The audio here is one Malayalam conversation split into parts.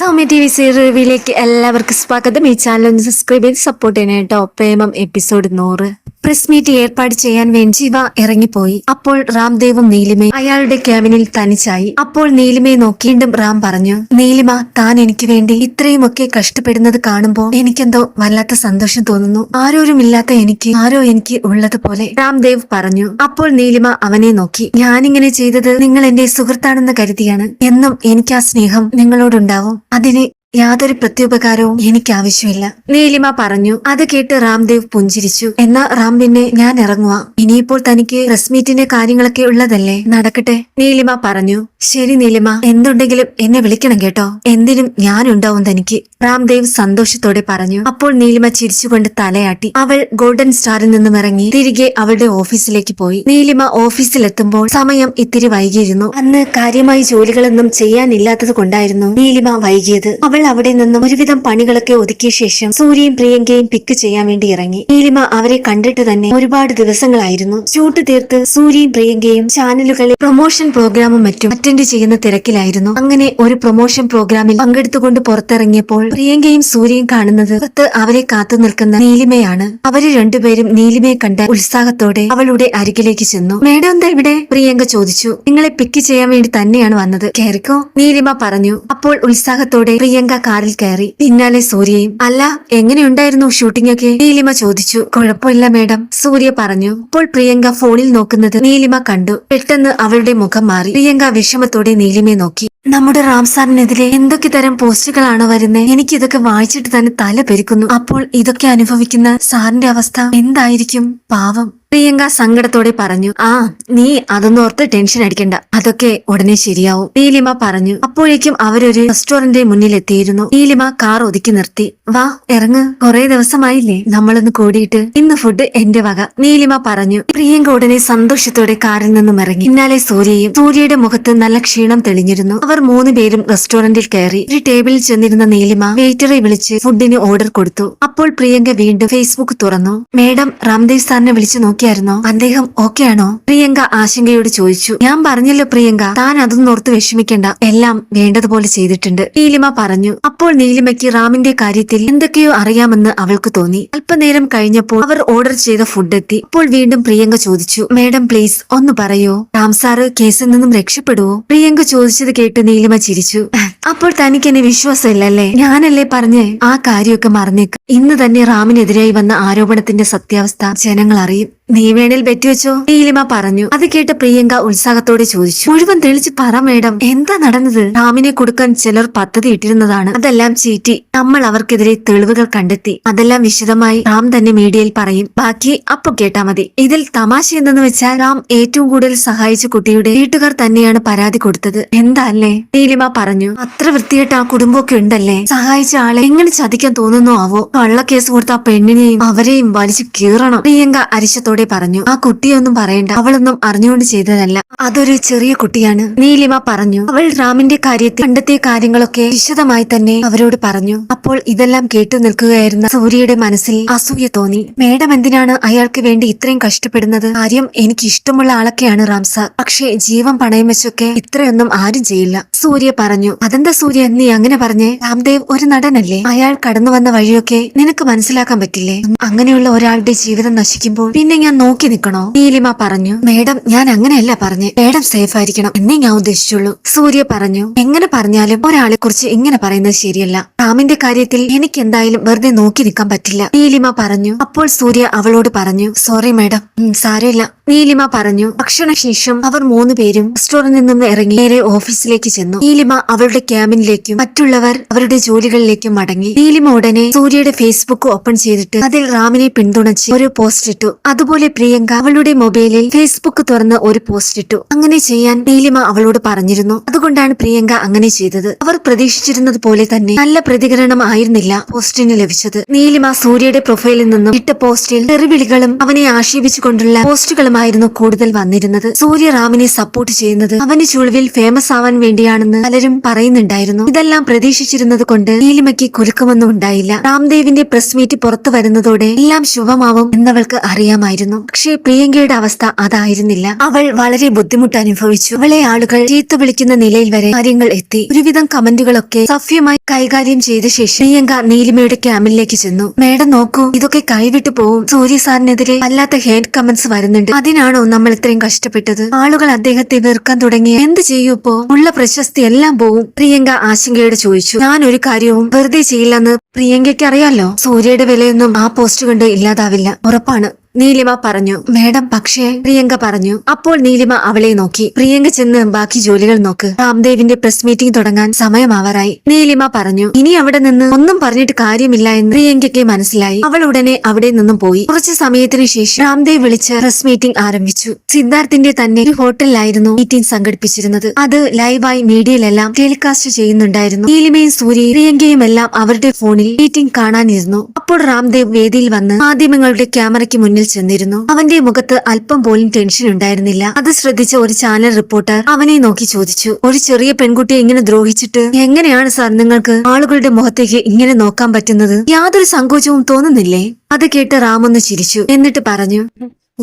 സൗമ്യ ടി വി റിവ്യൂയിലേക്ക് എല്ലാവർക്കും സ്വാഗതം. ഈ ചാനൽ ഒന്ന് സബ്സ്ക്രൈബ് ചെയ്ത് സപ്പോർട്ട് ചെയ്യണം കേട്ടോ പ്രേമം എപ്പിസോഡ് നൂറ്. പ്രസ് മീറ്റ് ഏർപ്പാട് ചെയ്യാൻ വേണ്ടി ശിവ ഇറങ്ങിപ്പോയി. അപ്പോൾ റാംദേവും നീലിമയും അയാളുടെ ക്യാബിനിൽ തനിച്ചായി. അപ്പോൾ നീലിമയെ നോക്കി വീണ്ടും റാം പറഞ്ഞു നീലിമ താൻ എനിക്ക് വേണ്ടി ഇത്രയുമൊക്കെ കഷ്ടപ്പെടുന്നത് കാണുമ്പോൾ എനിക്കെന്തോ വല്ലാത്ത സന്തോഷം തോന്നുന്നു. ആരോരുമില്ലാത്ത എനിക്ക് ആരോ എനിക്ക് ഉള്ളതുപോലെ. രാംദേവ് പറഞ്ഞു അപ്പോൾ നീലിമ അവനെ നോക്കി ഞാനിങ്ങനെ ചെയ്തത് നിങ്ങൾ എന്റെ സുഹൃത്താണെന്ന് കരുതിയാണ്. എന്നും എനിക്ക് ആ സ്നേഹം നിങ്ങളോടുണ്ടാവും. അതിന് യാതൊരു പ്രത്യുപകാരവും എനിക്ക് ആവശ്യമില്ല നീലിമ പറഞ്ഞു അത് കേട്ട് രാംദേവ് പുഞ്ചിരിച്ചു. എന്നാ റാം പിന്നെ ഞാൻ ഇറങ്ങുക ഇനിയിപ്പോൾ തനിക്ക് പ്രസ് മീറ്റിന്റെ കാര്യങ്ങളൊക്കെ ഉള്ളതല്ലേ? നടക്കട്ടെ. നീലിമ പറഞ്ഞു ശരി നീലിമ എന്തുണ്ടെങ്കിലും എന്നെ വിളിക്കണം കേട്ടോ. എന്തിനും ഞാനുണ്ടാവും തനിക്ക്. രാംദേവ് സന്തോഷത്തോടെ പറഞ്ഞു അപ്പോൾ നീലിമ ചിരിച്ചുകൊണ്ട് തലയാട്ടി. അവൾ ഗോൾഡൻ സ്റ്റാറിൽ നിന്നും ഇറങ്ങി തിരികെ അവളുടെ ഓഫീസിലേക്ക് പോയി. നീലിമ ഓഫീസിലെത്തുമ്പോൾ സമയം ഇത്തിരി വൈകിയിരുന്നു. അന്ന് കാര്യമായി ജോലികളൊന്നും ചെയ്യാനില്ലാത്തത് കൊണ്ടായിരുന്നു നീലിമ വൈകിയത്. അവൾ അവിടെ നിന്നും ഒരുവിധം പണികളൊക്കെ ഒതുക്കിയ ശേഷം സൂര്യയും പ്രിയങ്കയും പിക്ക് ചെയ്യാൻ വേണ്ടി ഇറങ്ങി. നീലിമ അവരെ കണ്ടിട്ട് തന്നെ ഒരുപാട് ദിവസങ്ങളായിരുന്നു. ഷൂട്ട് തീർത്ത് സൂര്യയും പ്രിയങ്കയും ചാനലുകളിൽ പ്രൊമോഷൻ പ്രോഗ്രാമും മറ്റും അറ്റൻഡ് ചെയ്യുന്ന തിരക്കിലായിരുന്നു. അങ്ങനെ ഒരു പ്രൊമോഷൻ പ്രോഗ്രാമിൽ പങ്കെടുത്തുകൊണ്ട് പുറത്തിറങ്ങിയപ്പോൾ പ്രിയങ്കയും സൂര്യയും കാണുന്നത് പുറത്ത് അവരെ കാത്തു നിൽക്കുന്ന നീലിമയാണ്. അവർ രണ്ടുപേരും നീലിമയെ കണ്ട ഉത്സാഹത്തോടെ അവളുടെ അരികിലേക്ക് ചെന്നു. മേഡം എന്താ ഇവിടെ? പ്രിയങ്ക ചോദിച്ചു. നിങ്ങളെ പിക്ക് ചെയ്യാൻ വേണ്ടി തന്നെയാണ് വന്നത്. കയറിക്കോ നീലിമ പറഞ്ഞു. അപ്പോൾ ഉത്സാഹത്തോടെ പ്രിയങ്ക കാറിൽ കയറി. പിന്നാലെ സൂര്യയും. അല്ല എങ്ങനെയുണ്ടായിരുന്നു ഷൂട്ടിംഗ് ഒക്കെ നീലിമ ചോദിച്ചു. കുഴപ്പമില്ല മേഡം സൂര്യ പറഞ്ഞു. അപ്പോൾ പ്രിയങ്ക ഫോണിൽ നോക്കുന്നത് നീലിമ കണ്ടു. പെട്ടെന്ന് അവളുടെ മുഖം മാറി. പ്രിയങ്ക വിഷമത്തോടെ നീലിമയെ നോക്കി. നമ്മുടെ റാംസാറിനെതിരെ എന്തൊക്കെ തരം പോസ്റ്റുകളാണ് വരുന്നത്? എനിക്ക് ഇതൊക്കെ വായിച്ചിട്ട് തന്നെ തല പെരുക്കുന്നു. അപ്പോൾ ഇതൊക്കെ അനുഭവിക്കുന്ന സാറിന്റെ അവസ്ഥ എന്തായിരിക്കും? പാവം. പ്രിയങ്ക സങ്കടത്തോടെ പറഞ്ഞു ആ നീ അതൊന്നോർത്ത് ടെൻഷൻ അടിക്കണ്ട. അതൊക്കെ ഉടനെ ശരിയാവും. നീലിമ പറഞ്ഞു അപ്പോഴേക്കും അവരൊരു റെസ്റ്റോറന്റിന്റെ മുന്നിൽ എത്തിയിരുന്നു നീലിമ കാർ ഒതുക്കി നിർത്തി. വാ ഇറങ്ങ്. കുറെ ദിവസമായില്ലേ നമ്മളൊന്ന് കൂടിയിട്ട്. ഇന്ന് ഫുഡ് എന്റെ വക. നീലിമ പറഞ്ഞു പ്രിയങ്ക ഉടനെ സന്തോഷത്തോടെ കാറിൽ നിന്നും ഇറങ്ങി. പിന്നാലെ സൂര്യയും സൂര്യയുടെ മുഖത്ത് നല്ല ക്ഷീണം തെളിഞ്ഞിരുന്നു. അവർ മൂന്ന് പേരും റെസ്റ്റോറന്റിൽ കയറി. ഒരു ടേബിളിൽ ചെന്നിരുന്ന നീലിമ വെയിറ്ററെ വിളിച്ച് ഫുഡിന് ഓർഡർ കൊടുത്തു. അപ്പോൾ പ്രിയങ്ക വീണ്ടും ഫേസ്ബുക്ക് തുറന്നു. മേഡം രാംദേവ് സാറിനെ വിളിച്ചു നോക്കിയായിരുന്നോ അദ്ദേഹം ഓക്കെ ആണോ? പ്രിയങ്ക ആശങ്കയോട് ചോദിച്ചു. ഞാൻ പറഞ്ഞല്ലോ പ്രിയങ്ക താൻ അതൊന്നും ഓർത്ത് വിഷമിക്കേണ്ട. എല്ലാം വേണ്ടതുപോലെ ചെയ്തിട്ടുണ്ട്. നീലിമ പറഞ്ഞു. അപ്പോൾ നീലിമയ്ക്ക് റാമിന്റെ കാര്യത്തിൽ എന്തൊക്കെയോ അറിയാമെന്ന് അവൾക്ക് തോന്നി. അല്പനേരം കഴിഞ്ഞപ്പോൾ അവർ ഓർഡർ ചെയ്ത ഫുഡ് എത്തി. അപ്പോൾ വീണ്ടും പ്രിയങ്ക ചോദിച്ചു. മേഡം പ്ലീസ് ഒന്ന് പറയോ? റാം സാറ് കേസിൽ നിന്നും രക്ഷപ്പെടുവോ? പ്രിയങ്ക ചോദിച്ചത് കേട്ട് നീലിമ ചിരിച്ചു. അപ്പോൾ തനിക്ക് എന്നെ വിശ്വാസമില്ലല്ലേ? ഞാനല്ലേ പറഞ്ഞ് ആ കാര്യമൊക്കെ മറന്നേക്ക്? ഇന്ന് തന്നെ റാമിനെതിരായി വന്ന ആരോപണത്തിന്റെ സത്യാവസ്ഥ ജനങ്ങൾ അറിയും. നീ വേണേൽ ബെറ്റ് വെച്ചോ? നീലിമ പറഞ്ഞു. അത് കേട്ട് പ്രിയങ്ക ഉത്സാഹത്തോടെ ചോദിച്ചു. മുഴുവൻ തെളിച്ച് പറ മേഡം. എന്താ നടന്നത്? റാമിനെ കൊടുക്കാൻ ചിലർ പദ്ധതി ഇട്ടിരുന്നതാണ്. അതെല്ലാം ചീറ്റി നമ്മൾ അവർക്കെതിരെ തെളിവുകൾ കണ്ടെത്തി. അതെല്ലാം വിശദമായി റാം തന്നെ മീഡിയയിൽ പറയും. ബാക്കി അപ്പൊ കേട്ടാ മതി. ഇതിൽ തമാശ എന്തെന്ന് വെച്ചാൽ റാം ഏറ്റവും കൂടുതൽ സഹായിച്ച കുട്ടിയുടെ വീട്ടുകാർ തന്നെയാണ് പരാതി കൊടുത്തത്. എന്താ അല്ലേ? നീലിമ പറഞ്ഞു. അത്ര വൃത്തിയായിട്ട് ആ കുടുംബമൊക്കെ ഉണ്ടല്ലേ? സഹായിച്ച ആളെ എങ്ങനെ ചതിക്കാൻ തോന്നുന്നു ആവോ? കള്ളക്കേസ് കൊടുത്ത ആ പെണ്ണിനെയും അവരെയും വലിച്ചു കീറണം. പ്രിയങ്ക അരിശത്തോടെ പറഞ്ഞു ആ കുട്ടിയൊന്നും പറയണ്ട. അവളൊന്നും അറിഞ്ഞുകൊണ്ട് ചെയ്തതല്ല. അതൊരു ചെറിയ കുട്ടിയാണ്. നീലിമ പറഞ്ഞു അവൾ റാമിന്റെ കാര്യത്തിൽ പണ്ടത്തെ കാര്യങ്ങളൊക്കെ വിശദമായി തന്നെ അവരോട് പറഞ്ഞു. അപ്പോൾ ഇതെല്ലാം കേട്ടു നിൽക്കുകയായിരുന്ന സൂര്യയുടെ മനസ്സിൽ അസൂയ തോന്നി. മേഡം എന്തിനാണ് അയാൾക്ക് വേണ്ടി ഇത്രയും കഷ്ടപ്പെടുന്നത്? കാര്യം എനിക്ക് ഇഷ്ടമുള്ള ആളൊക്കെയാണ് റാംസാർ പക്ഷേ ജീവൻ പണയം വെച്ചൊക്കെ ഇത്രയൊന്നും ആരും ചെയ്യില്ല. സൂര്യ പറഞ്ഞു അതെന്താ സൂര്യ? നീ അങ്ങനെ പറഞ്ഞേ? രാംദേവ് ഒരു നടനല്ലേ? അയാൾ കടന്നു വന്ന വഴിയൊക്കെ നിനക്ക് മനസ്സിലാക്കാൻ പറ്റില്ലേ? അങ്ങനെയുള്ള ഒരാളുടെ ജീവിതം നശിക്കുമ്പോൾ പിന്നെ ഞാൻ നോക്കി നിൽക്കണോ നീലിമ പറഞ്ഞു. മേഡം ഞാൻ അങ്ങനെയല്ല പറഞ്ഞു. മേഡം സേഫ് ആയിരിക്കണം. എന്നേ ഞാൻ ഉദ്ദേശിച്ചുള്ളൂ. സൂര്യ പറഞ്ഞു. എങ്ങനെ പറഞ്ഞാലും ഒരാളെ കുറിച്ച് ഇങ്ങനെ പറയുന്നത് ശരിയല്ല. റാമിന്റെ കാര്യത്തിൽ എനിക്ക് എന്തായാലും വെറുതെ നോക്കി നിൽക്കാൻ പറ്റില്ല. നീലിമ പറഞ്ഞു. അപ്പോൾ സൂര്യ അവളോട് പറഞ്ഞു. Sorry madam. സാരമില്ല. നീലിമ പറഞ്ഞു. ഭക്ഷണശേഷം അവർ മൂന്ന് പേരും റെസ്റ്റോറന്റിൽ നിന്ന് ഇറങ്ങി നേരെ ഓഫീസിലേക്ക് ചെന്നു. നീലിമ അവളുടെ ക്യാബിനിലേക്കും മറ്റുള്ളവർ അവരുടെ ജോലികളിലേക്കും മടങ്ങി. നീലിമ ഉടനെ സൂര്യയുടെ ഫേസ്ബുക്ക് ഓപ്പൺ ചെയ്തിട്ട് അതിൽ റാമിനെ പിന്തുണച്ച് ഒരു പോസ്റ്റ് ഇട്ടു. അതുപോലെ പ്രിയങ്ക അവളുടെ മൊബൈലിൽ ഫേസ്ബുക്ക് തുറന്ന് ഒരു പോസ്റ്റ് ഇട്ടു. അങ്ങനെ ചെയ്യാൻ നീലിമ അവളോട് പറഞ്ഞിരുന്നു. അതുകൊണ്ടാണ് പ്രിയങ്ക അങ്ങനെ ചെയ്തത്. അവർ പ്രതീക്ഷിച്ചിരുന്നത് പോലെ തന്നെ നല്ല പ്രതികരണം ആയിരുന്നില്ല പോസ്റ്റിന് ലഭിച്ചത്. നീലിമ സൂര്യയുടെ പ്രൊഫൈലിൽ നിന്നും ഇട്ട പോസ്റ്റിൽ തെറിവിളികളും അവനെ ആക്ഷേപിച്ചുകൊണ്ടുള്ള പോസ്റ്റുകളുമായിരുന്നു കൂടുതൽ വന്നിരുന്നത്. സൂര്യ റാമിനെ സപ്പോർട്ട് ചെയ്യുന്നത് അവന് ചുളിവിൽ ഫേമസ് ആവാൻ വേണ്ടിയാണെന്ന് പലരും പറയുന്നുണ്ടായിരുന്നു. ഇതെല്ലാം പ്രതീക്ഷിച്ചിരുന്നത് കൊണ്ട് നീലിമയ്ക്ക് കുലുക്കമൊന്നും ഉണ്ടായില്ല. രാംദേവിന്റെ പ്രസ് മീറ്റ് പുറത്തു വരുന്നതോടെ എല്ലാം ശുഭമാവും എന്നവൾക്ക് അറിയാമായിരുന്നു. പക്ഷേ പ്രിയങ്കയുടെ അവസ്ഥ അതായിരുന്നില്ല. അവൾ വളരെ ബുദ്ധിമുട്ട് അനുഭവിച്ചു അവളെ ആളുകൾ ചീത്ത വിളിക്കുന്ന നിലയിൽ വരെ കാര്യങ്ങൾ എത്തി. ഒരുവിധം കമന്റുകളൊക്കെ സഫ്യമായി കൈകാര്യം ചെയ്ത ശേഷം പ്രിയങ്ക നീലിമയുടെ ക്യാമ്പിലേക്ക് ചെന്നു. മേഡം നോക്കൂ ഇതൊക്കെ കൈവിട്ടു പോവും. സൂര്യ സാറിനെതിരെ അല്ലാത്ത ഹേഡ് കമന്റ്സ് വരുന്നുണ്ട്. അതിനാണോ നമ്മൾ ഇത്രയും കഷ്ടപ്പെട്ടത്? ആളുകൾ അദ്ദേഹത്തെ വെറുക്കാൻ തുടങ്ങി എന്ത് ചെയ്യൂ ഇപ്പോ ഉള്ള പ്രശസ്തി എല്ലാം പോവും. പ്രിയങ്ക ആശങ്കയോടെ ചോദിച്ചു. ഞാൻ ഒരു കാര്യവും വെറുതെ ചെയ്യില്ലെന്ന് പ്രിയങ്കയ്ക്ക് അറിയാലോ സൂര്യയുടെ വിലയൊന്നും ആ പോസ്റ്റ് കൊണ്ട് ഇല്ലാതാവില്ല. ഉറപ്പാണ്. നീലിമ പറഞ്ഞു. മേഡം പക്ഷേ പ്രിയങ്ക പറഞ്ഞു. അപ്പോൾ നീലിമ അവളെ നോക്കി. പ്രിയങ്ക ചെന്ന് ബാക്കി ജോലികൾ നോക്ക്. രാംദേവിന്റെ പ്രസ് മീറ്റിംഗ് തുടങ്ങാൻ സമയമാവാറായി. നീലിമ പറഞ്ഞു. ഇനി അവിടെ നിന്ന് ഒന്നും പറഞ്ഞിട്ട് കാര്യമില്ല എന്ന് പ്രിയങ്കയ്ക്ക് മനസ്സിലായി. അവൾ ഉടനെ അവിടെ നിന്നും പോയി. കുറച്ച് സമയത്തിന് ശേഷം രാംദേവ് വിളിച്ച് പ്രസ് മീറ്റിംഗ് ആരംഭിച്ചു. സിദ്ധാർത്ഥിന്റെ തന്നെ ഒരു ഹോട്ടലിലായിരുന്നു മീറ്റിംഗ് സംഘടിപ്പിച്ചിരുന്നത്. അത് ലൈവായി മീഡിയയിലെല്ലാം ടെലികാസ്റ്റ് ചെയ്യുന്നുണ്ടായിരുന്നു. നീലിമയും സൂര്യയും പ്രിയങ്കയും എല്ലാം അവരുടെ ഫോണിൽ മീറ്റിംഗ് കാണാനിരുന്നു. അപ്പോൾ രാംദേവ് വേദിയിൽ വന്ന് മാധ്യമങ്ങളുടെ ക്യാമറയ്ക്ക് മുന്നിൽ ചെന്നിരുന്നു. അവന്റെ മുഖത്ത് അല്പം പോലും ടെൻഷൻ ഉണ്ടായിരുന്നില്ല. അത് ശ്രദ്ധിച്ച ഒരു ചാനൽ റിപ്പോർട്ടർ അവനെ നോക്കി ചോദിച്ചു ഒരു ചെറിയ പെൺകുട്ടിയെ ഇങ്ങനെ ദ്രോഹിച്ചിട്ട് എങ്ങനെയാണ് സാർ നിങ്ങൾക്ക് ആളുകളുടെ മുഖത്തേക്ക് ഇങ്ങനെ നോക്കാൻ പറ്റുന്നത്? യാതൊരു സങ്കോചവും തോന്നുന്നില്ലേ? അത് കേട്ട് റാമൊന്ന് ചിരിച്ചു. എന്നിട്ട് പറഞ്ഞു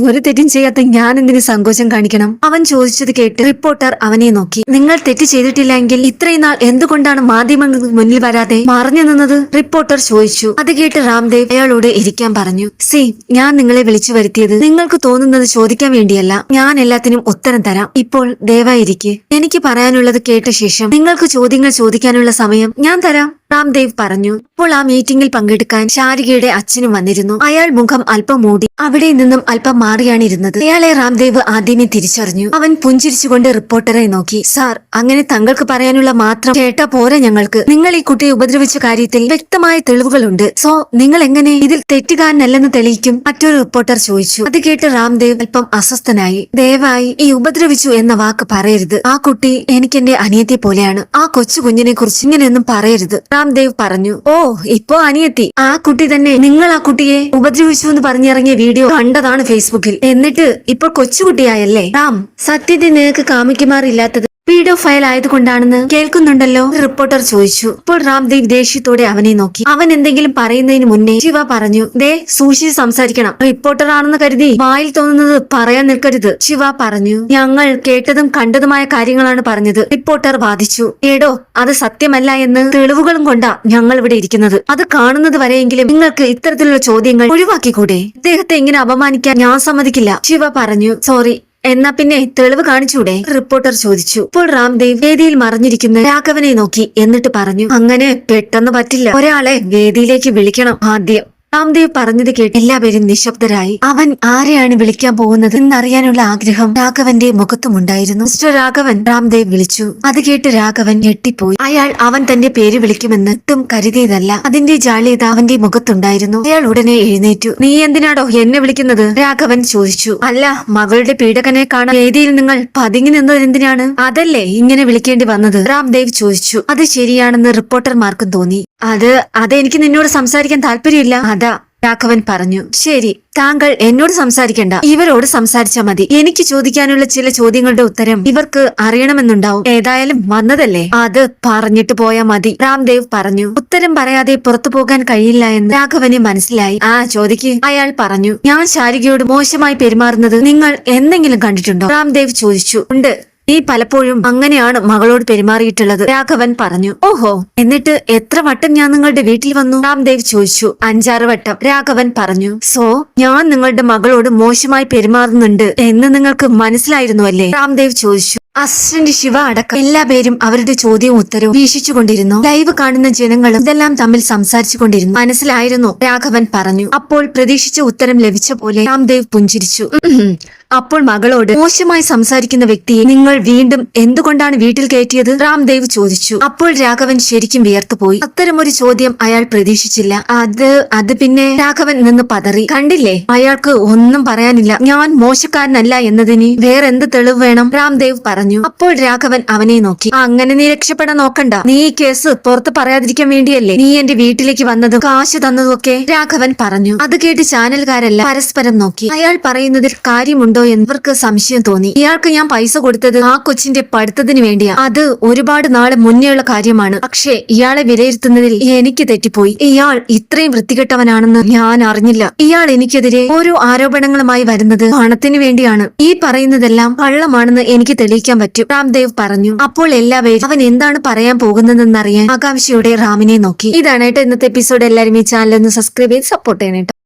ഒരു തെറ്റും ചെയ്യാത്ത ഞാൻ എന്തിന് സങ്കോചം കാണിക്കണം? അവൻ ചോദിച്ചത് കേട്ട് റിപ്പോർട്ടർ അവനെ നോക്കി. നിങ്ങൾ തെറ്റ് ചെയ്തിട്ടില്ലെങ്കിൽ ഇത്രയും നാൾ എന്തുകൊണ്ടാണ് മാധ്യമങ്ങൾക്ക് മുന്നിൽ വരാതെ മറഞ്ഞു നിന്നത്? റിപ്പോർട്ടർ ചോദിച്ചു. അത് കേട്ട് രാംദേവ് അയാളോട് ഇരിക്കാൻ പറഞ്ഞു. സി ഞാൻ നിങ്ങളെ വിളിച്ചു വരുത്തിയത് നിങ്ങൾക്ക് തോന്നുന്നത് ചോദിക്കാൻ വേണ്ടിയല്ല. ഞാൻ എല്ലാത്തിനും ഉത്തരം തരാം. ഇപ്പോൾ ദയവായിരിക്കെ എനിക്ക് പറയാനുള്ളത് കേട്ട ശേഷം നിങ്ങൾക്ക് ചോദ്യങ്ങൾ ചോദിക്കാനുള്ള സമയം ഞാൻ തരാം. രാംദേവ് പറഞ്ഞു അപ്പോൾ ആ മീറ്റിംഗിൽ പങ്കെടുക്കാൻ ശാരികയുടെ അച്ഛനും വന്നിരുന്നു. അയാൾ മുഖം അല്പം മൂടി അവിടെ നിന്നും അല്പം മാറിയാണ് ഇരുന്നത്. അയാളെ രാംദേവ് ആദ്യമേ തിരിച്ചറിഞ്ഞു. അവൻ പുഞ്ചിരിച്ചുകൊണ്ട് റിപ്പോർട്ടറെ നോക്കി. സാർ അങ്ങനെ തങ്ങൾക്ക് പറയാനുള്ള മാത്രം കേട്ട പോരെ ഞങ്ങൾക്ക്. നിങ്ങൾ ഈ കുട്ടിയെ ഉപദ്രവിച്ച കാര്യത്തിൽ വ്യക്തമായ തെളിവുകളുണ്ട്. സോ നിങ്ങൾ എങ്ങനെ ഇതിൽ തെറ്റുകാരനല്ലെന്ന് തെളിയിക്കും? മറ്റൊരു റിപ്പോർട്ടർ ചോദിച്ചു. അത് കേട്ട് രാംദേവ് അല്പം അസ്വസ്ഥനായി. ദയവായി ഈ ഉപദ്രവിച്ചു എന്ന വാക്ക് പറയരുത്. ആ കുട്ടി എനിക്കെന്റെ അനിയത്തെ പോലെയാണ്. ആ കൊച്ചു കുഞ്ഞിനെ കുറിച്ച് ഇങ്ങനെയൊന്നും പറയരുത്. രാംദേവ് പറഞ്ഞു ഓ ഇപ്പോ അനിയത്തി. ആ കുട്ടി തന്നെ. നിങ്ങൾ ആ കുട്ടിയെ ഉപദ്രവിച്ചു എന്ന് പറഞ്ഞിറങ്ങിയ വീഡിയോ കണ്ടതാണ് ഫേസ്ബുക്കിൽ. എന്നിട്ട് ഇപ്പോൾ കൊച്ചുകുട്ടിയായല്ലേ? റാം സത്യത്തെ നിനക്ക് കാമിക്കുമാറില്ലാത്തത് വീഡിയോ ഫയൽ ആയതുകൊണ്ടാണെന്ന് കേൾക്കുന്നുണ്ടല്ലോ റിപ്പോർട്ടർ ചോദിച്ചു. ഇപ്പോൾ രാംദേവ് ദേഷ്യത്തോടെ അവനെ നോക്കി. അവൻ എന്തെങ്കിലും പറയുന്നതിന് മുന്നേ ശിവ പറഞ്ഞു ദേ സൂക്ഷിച്ച് സംസാരിക്കണം. റിപ്പോർട്ടർ ആണെന്ന് കരുതി വായിൽ തോന്നുന്നത് പറയാൻ നിൽക്കരുത് ശിവ പറഞ്ഞു. ഞങ്ങൾ കേട്ടതും കണ്ടതുമായ കാര്യങ്ങളാണ് പറഞ്ഞത്. റിപ്പോർട്ടർ വാദിച്ചു. ഏടോ അത് സത്യമല്ല എന്ന് തെളിവുകളും കൊണ്ടാ ഞങ്ങൾ ഇവിടെ ഇരിക്കുന്നത്. അത് കാണുന്നത് വരെയെങ്കിലും നിങ്ങൾക്ക് ഇത്തരത്തിലുള്ള ചോദ്യങ്ങൾ ഒഴിവാക്കിക്കൂടെ? ഇദ്ദേഹത്തെ ഇങ്ങനെ അപമാനിക്കാൻ ഞാൻ സമ്മതിക്കില്ല ശിവ പറഞ്ഞു. സോറി എന്നാ പിന്നെ തെളിവ് കാണിച്ചൂടെ? റിപ്പോർട്ടർ ചോദിച്ചു. ഇപ്പോൾ രാംദേവ് വേദിയിൽ മറിഞ്ഞിരിക്കുന്ന രാഘവനെ നോക്കി എന്നിട്ട് പറഞ്ഞു അങ്ങനെ പെട്ടെന്ന് പറ്റില്ല. ഒരാളെ വേദിയിലേക്ക് വിളിക്കണം ആദ്യം. രാംദേവ് പറഞ്ഞത് കേട്ട് എല്ലാവരും നിശബ്ദരായി. അവൻ ആരെയാണ് വിളിക്കാൻ പോകുന്നത് എന്നറിയാനുള്ള ആഗ്രഹം രാഘവന്റെ മുഖത്തുമുണ്ടായിരുന്നു. മിസ്റ്റർ രാഘവൻ രാംദേവ് വിളിച്ചു. അത് കേട്ട് രാഘവൻ ഞെട്ടിപ്പോയി. അയാൾ അവൻ തന്റെ പേര് വിളിക്കുമെന്ന് ഒട്ടും കരുതിയതല്ല. അതിന്റെ ജാള്യത അവന്റെ മുഖത്തുണ്ടായിരുന്നു. അയാൾ ഉടനെ എഴുന്നേറ്റു. നീ എന്തിനാടോ എന്നെ വിളിക്കുന്നത്? രാഘവൻ ചോദിച്ചു. അല്ല മകളുടെ പീഡകനെ കാണാൻ വേദിയിൽ നിങ്ങൾ പതിങ്ങി നിന്നത് എന്തിനാണ്? അതല്ലേ ഇങ്ങനെ വിളിക്കേണ്ടി വന്നത് രാംദേവ് ചോദിച്ചു. അത് ശരിയാണെന്ന് റിപ്പോർട്ടർമാർക്കും തോന്നി. അത് അതെനിക്ക് നിന്നോട് സംസാരിക്കാൻ താല്പര്യമില്ല. രാഘവൻ പറഞ്ഞു ശരി താങ്കൾ എന്നോട് സംസാരിക്കണ്ട. ഇവരോട് സംസാരിച്ചാ മതി. എനിക്ക് ചോദിക്കാനുള്ള ചില ചോദ്യങ്ങളുടെ ഉത്തരം ഇവർക്ക് അറിയണമെന്നുണ്ടാവും. ഏതായാലും വന്നതല്ലേ? അത് പറഞ്ഞിട്ട് പോയാ മതി രാംദേവ് പറഞ്ഞു. ഉത്തരം പറയാതെ പുറത്തു പോകാൻ കഴിയില്ല എന്ന് രാഘവന് മനസ്സിലായി. ആ ചോദിക്ക് അയാൾ പറഞ്ഞു ഞാൻ ശാരികയോട് മോശമായി പെരുമാറുന്നത് നിങ്ങൾ എന്തെങ്കിലും കണ്ടിട്ടുണ്ടോ? രാംദേവ് ചോദിച്ചു ഉണ്ട്. നീ പലപ്പോഴും അങ്ങനെയാണ് മകളോട് പെരുമാറിയിട്ടുള്ളത് രാഘവൻ പറഞ്ഞു. ഓഹോ എന്നിട്ട് എത്ര വട്ടം ഞാൻ നിങ്ങളുടെ വീട്ടിൽ വന്നു? രാംദേവ് ചോദിച്ചു. അഞ്ചാറ് വട്ടം. രാഘവൻ പറഞ്ഞു. സോ ഞാൻ നിങ്ങളുടെ മകളോട് മോശമായി പെരുമാറുന്നുണ്ട് എന്ന് നിങ്ങൾക്ക് മനസ്സിലായിരുന്നു അല്ലേ? രാംദേവ് ചോദിച്ചു. അസിസ്റ്റന്റ് ശിവ അടക്കം എല്ലാ പേരും അവരുടെ ചോദ്യവും ഉത്തരവും വീക്ഷിച്ചുകൊണ്ടിരുന്നു ലൈവ് കാണുന്ന ജനങ്ങളും ഇതെല്ലാം തമ്മിൽ സംസാരിച്ചുകൊണ്ടിരുന്നു മനസ്സിലായിരുന്നു രാഘവൻ പറഞ്ഞു. അപ്പോൾ പ്രതീക്ഷിച്ച ഉത്തരം ലഭിച്ച പോലെ രാംദേവ് പുഞ്ചിരിച്ചു. "ഉം, അപ്പോൾ മകളോട് മോശമായി സംസാരിക്കുന്ന വ്യക്തിയെ നിങ്ങൾ വീണ്ടും എന്തുകൊണ്ടാണ് വീട്ടിൽ കയറ്റിയത്? രാംദേവ് ചോദിച്ചു. അപ്പോൾ രാഘവൻ ശരിക്കും വിയർത്തുപോയി. അത്തരമൊരു ചോദ്യം അയാൾ പ്രതീക്ഷിച്ചില്ല. അത് അത് പിന്നെ രാഘവൻ നിന്ന് പതറി. കണ്ടില്ലേ? അയാൾക്ക് ഒന്നും പറയാനില്ല. ഞാൻ മോശക്കാരനല്ല എന്നതിന് വേറെന്ത് തെളിവ് വേണം? രാംദേവ് പറഞ്ഞു. അപ്പോൾ രാഘവൻ അവനെ നോക്കി. അങ്ങനെ നീ രക്ഷപ്പെടാൻ നോക്കണ്ട. നീ ഈ കേസ് പുറത്ത് പറയാതിരിക്കാൻ വേണ്ടിയല്ലേ? നീ എന്റെ വീട്ടിലേക്ക് വന്നതും കാശ് തന്നതും ഒക്കെ? രാഘവൻ പറഞ്ഞു. അത് കേട്ട് ചാനൽകാരെല്ലാം പരസ്പരം നോക്കി. അയാൾ പറയുന്നതിൽ കാര്യമുണ്ടോ എന്നിവർക്ക് സംശയം തോന്നി. ഇയാൾക്ക് ഞാൻ പൈസ കൊടുത്തത് ആ കൊച്ചിന്റെ പഠിത്തത്തിന് വേണ്ടിയാ. അത് ഒരുപാട് നാളെ മുന്നേയുള്ള കാര്യമാണ്. പക്ഷേ ഇയാളെ വിലയിരുത്തുന്നതിൽ എനിക്ക് തെറ്റിപ്പോയി. ഇയാൾ ഇത്രയും വൃത്തികെട്ടവനാണെന്ന് ഞാൻ അറിഞ്ഞില്ല. ഇയാൾ എനിക്കെതിരെ ഓരോ ആരോപണങ്ങളുമായി വരുന്നത് പണത്തിന് വേണ്ടിയാണ്. ഈ പറയുന്നതെല്ലാം കള്ളമാണെന്ന് എനിക്ക് തെളിയിക്കാൻ പറ്റും. രാംദേവ് പറഞ്ഞു. അപ്പോൾ എല്ലാവരും അവൻ എന്താണ് പറയാൻ പോകുന്നതെന്നറിയാൻ ആകാംക്ഷയോടെ റാമിനെ നോക്കി. ഇതാണ് കേട്ടോ ഇന്നത്തെ എപ്പിസോഡ്. എല്ലാവരും ഈ ചാനൽ ഒന്ന് സബ്സ്ക്രൈബ് ചെയ്ത് സപ്പോർട്ട് ചെയ്യണം